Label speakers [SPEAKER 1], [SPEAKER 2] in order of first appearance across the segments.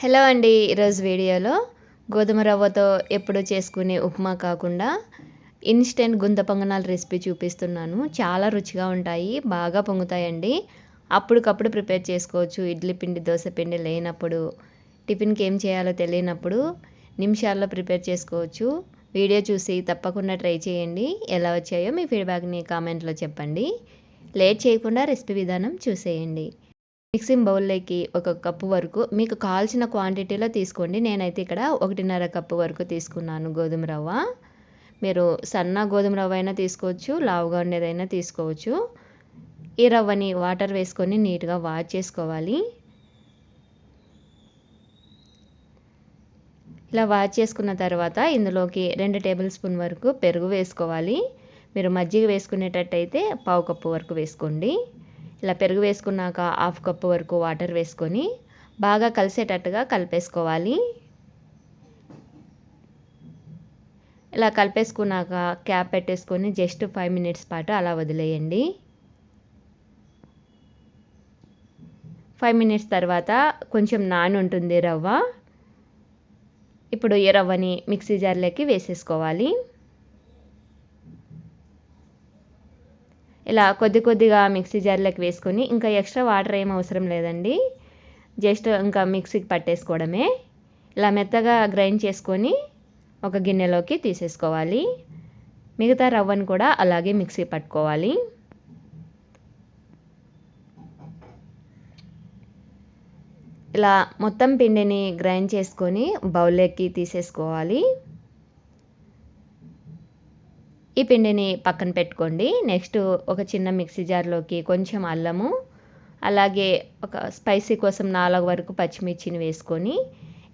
[SPEAKER 1] Hello అండి ఈరోజు వీడియోలో గోధుమ రవ్వతో ఎప్పుడు చేసుకునే ఉప్మా కాకుండా ఇన్స్టెంట్ గుంత పొంగనాల రెసిపీ చూపిస్తున్నాను. చాలా రుచిగా ఉంటాయి బాగా పొంగుతాయండి. అప్పటికప్పుడు ప్రిపేర్ చేసుకోవచ్చు. ఇడ్లీ పిండి దోశ పిండి లేనప్పుడు టిఫిన్కి ఏం చేయాలో తెలియనప్పుడు నిమిషాల్లో ప్రిపేర్ చేసుకోవచ్చు. వీడియో చూసి తప్పకుండా ట్రై చేయండి. ఎలా వచ్చాయో మీ ఫీడ్బ్యాక్ని కామెంట్లో చెప్పండి. లేట్ చేయకుండా రెసిపీ విధానం చూసేయండి. మిక్సింగ్ బౌల్లోకి ఒక కప్పు వరకు మీకు కావాల్సిన క్వాంటిటీలో తీసుకోండి. నేనైతే ఇక్కడ ఒకటిన్నర కప్పు వరకు తీసుకున్నాను గోధుమ రవ్వ. మీరు సన్న గోధుమ రవ్వ అయినా తీసుకోవచ్చు లావుగా ఉండేదైనా తీసుకోవచ్చు. ఈ రవ్వని వాటర్ వేసుకొని నీట్గా వాష్ చేసుకోవాలి. ఇలా వాష్ చేసుకున్న తర్వాత ఇందులోకి రెండు టేబుల్ స్పూన్ వరకు పెరుగు వేసుకోవాలి. మీరు మజ్జిగ వేసుకునేటట్టయితే పావు కప్పు వరకు వేసుకోండి. ఇలా పెరుగు వేసుకున్నాక హాఫ్ కప్ వరకు వాటర్ వేసుకొని బాగా కలిసేటట్టుగా కలిపేసుకోవాలి. ఇలా కలిపేసుకున్నాక క్యాప్ పెట్టేసుకొని జస్ట్ ఫైవ్ మినిట్స్ పాటు అలా వదిలేయండి. ఫైవ్ మినిట్స్ తర్వాత కొంచెం నాని ఉంటుంది రవ్వ. ఇప్పుడు ఈ రవ్వని మిక్సీ జార్లోకి వేసేసుకోవాలి. ఇలా కొద్ది కొద్దిగా మిక్సీ జార్లోకి వేసుకొని ఇంకా ఎక్స్ట్రా వాటర్ ఏం అవసరం లేదండి. జస్ట్ ఇంకా మిక్సీకి పట్టేసుకోవడమే. ఇలా మెత్తగా గ్రైండ్ చేసుకొని ఒక గిన్నెలోకి తీసేసుకోవాలి. మిగతా రవ్వను కూడా అలాగే మిక్సీ పట్టుకోవాలి. ఇలా మొత్తం పిండిని గ్రైండ్ చేసుకొని బౌల్లోకి తీసేసుకోవాలి. ఈ పిండిని పక్కన పెట్టుకోండి. నెక్స్ట్ ఒక చిన్న మిక్సీ జార్లోకి కొంచెం అల్లము అలాగే ఒక స్పైసీ కోసం నాలుగు వరకు పచ్చిమిర్చిని వేసుకొని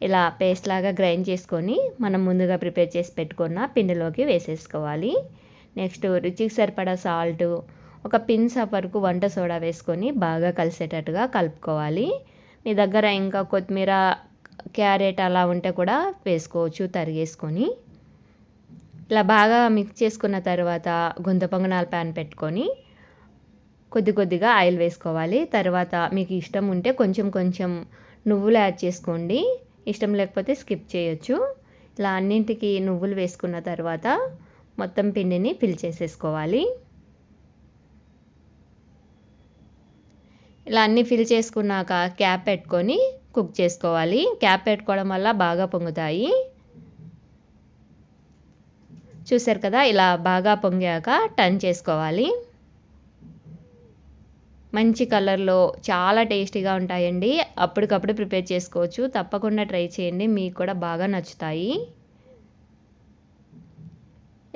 [SPEAKER 1] ఇలా పేస్ట్ లాగా గ్రైండ్ చేసుకొని మనం ముందుగా ప్రిపేర్ చేసి పెట్టుకున్న పిండిలోకి వేసేసుకోవాలి. నెక్స్ట్ రుచికి సరిపడా సాల్ట్ ఒక పిన్స్ వరకు వంట సోడా వేసుకొని బాగా కలిసేటట్టుగా కలుపుకోవాలి. మీ దగ్గర ఇంకా కొత్తిమీర క్యారెట్ అలా ఉంటే కూడా వేసుకోవచ్చు తరిగేసుకొని. ఇలా బాగా మిక్స్ చేసుకున్న తర్వాత గుంత పొంగనాల ప్యాన్ పెట్టుకొని కొద్ది కొద్దిగా ఆయిల్ వేసుకోవాలి. తర్వాత మీకు ఇష్టం ఉంటే కొంచెం కొంచెం నువ్వులు యాడ్ చేసుకోండి. ఇష్టం లేకపోతే స్కిప్ చేయొచ్చు. ఇలా అన్నింటికి నువ్వులు వేసుకున్న తర్వాత మొత్తం పిండిని ఫిల్ చేసేసుకోవాలి. ఇలా అన్నీ ఫిల్ చేసుకున్నాక క్యాప్ పెట్టుకొని కుక్ చేసుకోవాలి. క్యాప్ పెట్టుకోవడం వల్ల బాగా పొంగుతాయి. చూసారు కదా ఇలా బాగా పొంగాక టర్న్ చేసుకోవాలి. మంచి కలర్లో చాలా టేస్టీగా ఉంటాయండి. అప్పటికప్పుడు ప్రిపేర్ చేసుకోవచ్చు. తప్పకుండా ట్రై చేయండి. మీకు కూడా బాగా నచ్చుతాయి.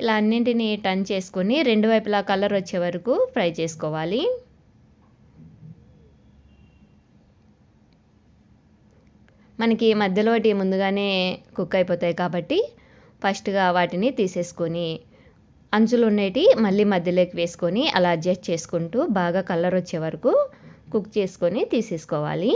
[SPEAKER 1] ఇలా అన్నింటినీ టర్న్ చేసుకొని రెండు వైపులా కలర్ వచ్చే వరకు ఫ్రై చేసుకోవాలి. మనకి మధ్యలోటి ముందుగానే కుక్ అయిపోతాయి కాబట్టి ఫస్ట్గా వాటిని తీసేసుకొని అంచులు ఉండేటి మళ్ళీ మధ్యలోకి వేసుకొని అలా అడ్జస్ట్ చేసుకుంటూ బాగా కలర్ వచ్చే వరకు కుక్ చేసుకొని తీసేసుకోవాలి.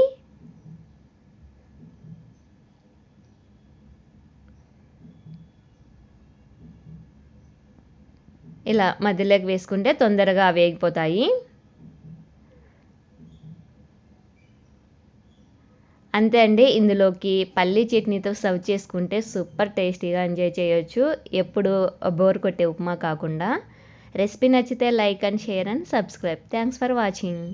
[SPEAKER 1] ఇలా మధ్యలోకి వేసుకుంటే తొందరగా వేగిపోతాయి. అంతే అండి ఇందులోకి పల్లీ చట్నీతో సర్వ్ చేసుకుంటే సూపర్ టేస్టీగా ఎంజాయ్ చేయొచ్చు. ఎప్పుడు బోర్ కొట్టే ఉప్మా కాకుండా. రెసిపీ నచ్చితే like and share and subscribe. Thanks for watching.